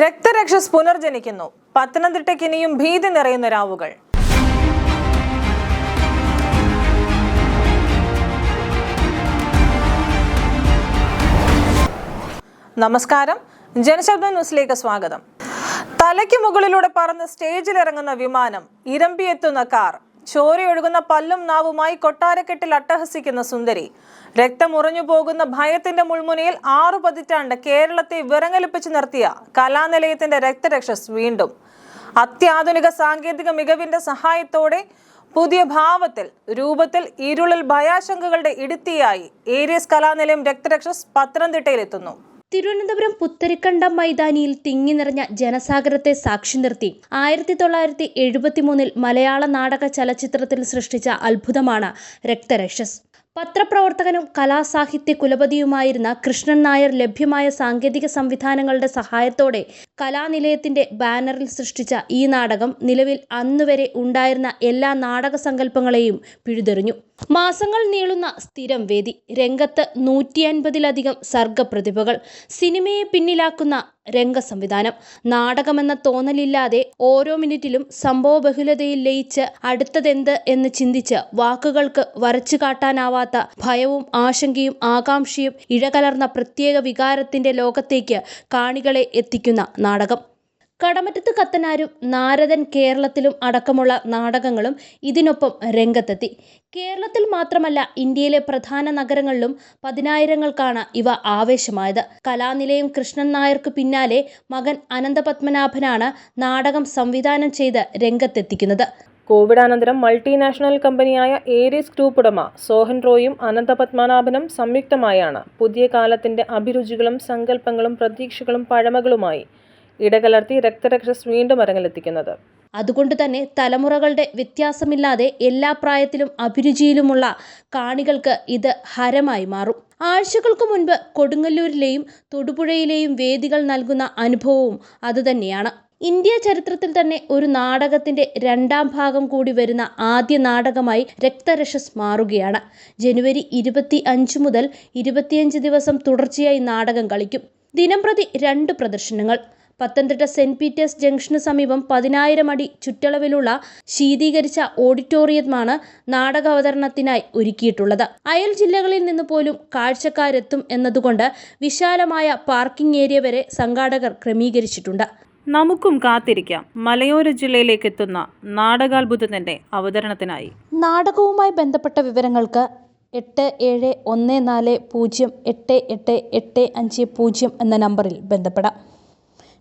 രക്തരക്ഷസ് പുനർജനിക്കുന്നു. പത്തനംതിട്ടയ്ക്ക് ഇനിയും ഭീതി നിറയുന്ന രാവുകൾ. നമസ്കാരം. ജനശബ്ദ ന്യൂസിലേക്ക് സ്വാഗതം. തലയ്ക്ക് മുകളിലൂടെ പറന്ന് സ്റ്റേജിലിറങ്ങുന്ന വിമാനം ഇരമ്പിയെത്തുന്ന കാർ. ചോരയൊഴുകുന്ന പല്ലും നാവുമായി കൊട്ടാരക്കെട്ടിൽ അട്ടഹസിക്കുന്ന സുന്ദരി. രക്തമുറഞ്ഞു പോകുന്ന ഭയത്തിന്റെ മുൾമുനയിൽ ആറു പതിറ്റാണ്ട് കേരളത്തെ വിറങ്ങലിപ്പിച്ചു നിർത്തിയ കലാനിലയത്തിന്റെ രക്തരക്ഷസ് വീണ്ടും. അത്യാധുനിക സാങ്കേതിക മികവിന്റെ സഹായത്തോടെ പുതിയ ഭാവത്തിൽ രൂപത്തിൽ ഇരുളിൽ ഭയാശങ്കകളുടെ ഇടുത്തിയായി ഏരിയസ് കലാനിലയം രക്തരക്ഷസ് പത്തനംതിട്ടയിലെത്തുന്നു. തിരുവനന്തപുരം പുത്തരിക്കണ്ടം മൈതാനിയിൽ തിങ്ങി നിറഞ്ഞ ജനസാഗരത്തെ സാക്ഷി നിർത്തി. ആയിരത്തി തൊള്ളായിരത്തി എഴുപത്തിമൂന്നിൽ മലയാള നാടക ചലച്ചിത്രത്തിൽ സൃഷ്ടിച്ച അത്ഭുതമാണ് രക്തരക്ഷസ്. പത്രപ്രവർത്തകനും കലാസാഹിത്യ കുലപതിയുമായിരുന്ന കൃഷ്ണൻ നായർ ലഭ്യമായ സാങ്കേതിക സംവിധാനങ്ങളുടെ സഹായത്തോടെ കലാനിലയത്തിന്റെ ബാനറിൽ സൃഷ്ടിച്ച ഈ നാടകം നിലവിൽ അന്നുവരെ ഉണ്ടായിരുന്ന എല്ലാ നാടക സങ്കല്പങ്ങളെയും പിഴുതെറിഞ്ഞു. മാസങ്ങൾ നീളുന്ന സ്ഥിരം വേദി രംഗത്ത് നൂറ്റി അൻപതിലധികം സർഗപ്രതിഭകൾ സിനിമയെ പിന്നിലാക്കുന്ന രംഗസംവിധാനം നാടകമെന്ന തോന്നലില്ലാതെ ഓരോ മിനിറ്റിലും സംഭവ ബഹുലതയിൽ ലയിച്ച് അടുത്തതെന്ത് എന്ന് ചിന്തിച്ച് വാക്കുകൾക്ക് വരച്ചു കാട്ടാനാവാത്ത ഭയവും ആശങ്കയും ആകാംക്ഷയും ഇഴകലർന്ന പ്രത്യേക വികാരത്തിന്റെ ലോകത്തേക്ക് കാണികളെ എത്തിക്കുന്ന നാടകം. കടമറ്റത്ത് കത്തനാരും നാരദൻ കേരളത്തിലും അടക്കമുള്ള നാടകങ്ങളും ഇതിനൊപ്പം രംഗത്തെത്തി. കേരളത്തിൽ മാത്രമല്ല ഇന്ത്യയിലെ പ്രധാന നഗരങ്ങളിലും പതിനായിരങ്ങൾക്കാണ് ഇവ ആവേശമായത്. കലാനിലയം കൃഷ്ണൻ നായർക്ക് പിന്നാലെ മകൻ അനന്തപത്മനാഭനാണ് നാടകം സംവിധാനം ചെയ്ത് രംഗത്തെത്തിക്കുന്നത്. കോവിഡ് അനന്തരം മൾട്ടിനാഷണൽ കമ്പനിയായ ഏരീസ് ഗ്രൂപ്പ് ഉടമ സോഹൻ റോയും അനന്തപത്മനാഭനും സംയുക്തമായാണ് പുതിയ കാലത്തിന്റെ അഭിരുചികളും സങ്കല്പങ്ങളും പ്രതീക്ഷകളും പഴമകളുമായി ഇടകലർത്തി രക്തരക്ഷസ് വീണ്ടും അരങ്ങിലെത്തിക്കുന്നത്. അതുകൊണ്ട് തന്നെ തലമുറകളുടെ വ്യത്യാസമില്ലാതെ എല്ലാ പ്രായത്തിലും അഭിരുചിയിലുമുള്ള കാണികൾക്ക് ഇത് ഹരമായി മാറും. ആഴ്ചകൾക്ക് മുൻപ് കൊടുങ്ങല്ലൂരിലെയും തൊടുപുഴയിലെയും വേദികൾ നൽകുന്ന അനുഭവവും അതുതന്നെയാണ്. ഇന്ത്യ ചരിത്രത്തിൽ തന്നെ ഒരു നാടകത്തിന്റെ രണ്ടാം ഭാഗം കൂടി വരുന്ന ആദ്യ നാടകമായി രക്തരക്ഷസ് മാറുകയാണ്. ജനുവരി ഇരുപത്തി അഞ്ച് മുതൽ ഇരുപത്തിയഞ്ച് ദിവസം തുടർച്ചയായി നാടകം കളിക്കും. ദിനംപ്രതി രണ്ട് പ്രദർശനങ്ങൾ. പത്തനംതിട്ട സെന്റ് പീറ്റേഴ്സ് ജംഗ്ഷന് സമീപം പതിനായിരം അടി ചുറ്റളവിലുള്ള ശീതീകരിച്ച ഓഡിറ്റോറിയമാണ് നാടക അവതരണത്തിനായി ഒരുക്കിയിട്ടുള്ളത്. അയൽ ജില്ലകളിൽ നിന്ന് പോലും കാഴ്ചക്കാരെത്തും എന്നതുകൊണ്ട് വിശാലമായ പാർക്കിംഗ് ഏരിയ വരെ സംഘാടകർ ക്രമീകരിച്ചിട്ടുണ്ട്. നമുക്കും കാത്തിരിക്കാം. മലയോര ജില്ലയിലേക്ക് എത്തുന്ന നാടകാത്ഭുതത്തിന്റെ അവതരണത്തിനായി. നാടകവുമായി ബന്ധപ്പെട്ട വിവരങ്ങൾക്ക് എട്ട് ഏഴ് ഒന്ന് നാല് പൂജ്യം എട്ട് എട്ട് എട്ട് അഞ്ച് പൂജ്യം എന്ന നമ്പറിൽ ബന്ധപ്പെടാം.